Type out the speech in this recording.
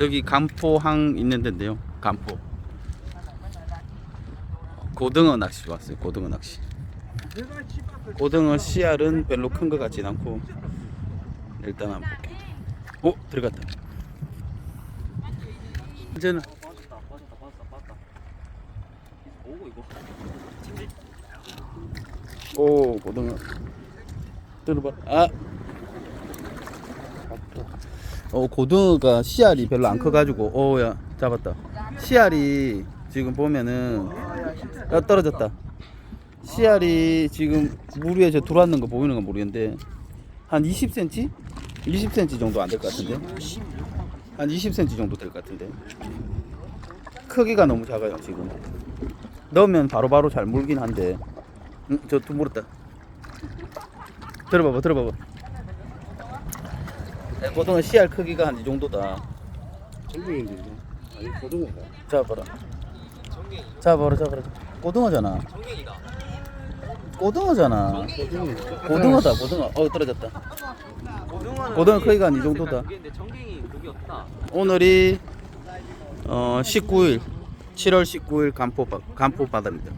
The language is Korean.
여기 간포항 있는 데인데요. 간포. 고등어 낚시 왔어요. 고등어 낚시. 고등어 씨알은 별로 큰 것 같진 않고 일단 한번. 오 들어갔다. 이제는 오 고등어 들어봐. 아. 어 고등어가 씨알이 별로 안 커가지고. 오야 잡았다. 씨알이 지금 보면은 야, 떨어졌다. 씨알이 지금 물 위에 저 들어왔는 거 보이는 건 모르겠는데 한 20cm? 20cm 정도 안 될 것 같은데? 한 20cm 정도 될 것 같은데? 크기가 너무 작아요 지금. 넣으면 바로바로 잘 물긴 한데. 응, 저또 물었다. 들어봐봐 들어봐봐. 야, 고등어 씨알 크기가 한 이 정도다. 전갱인데. 아니 고등어가. 잡아봐라. 정갱이 잡아봐라 잡아라. 고등어잖아. 정갱이다 고등어잖아. 고등어다 고등어. 어 떨어졌다. 고등어는 고등어 크기가 한이 정도다. 근데 정갱이 그게 없다 오늘이 어 19일. 7월 19일 간포 바, 간포 바다입니다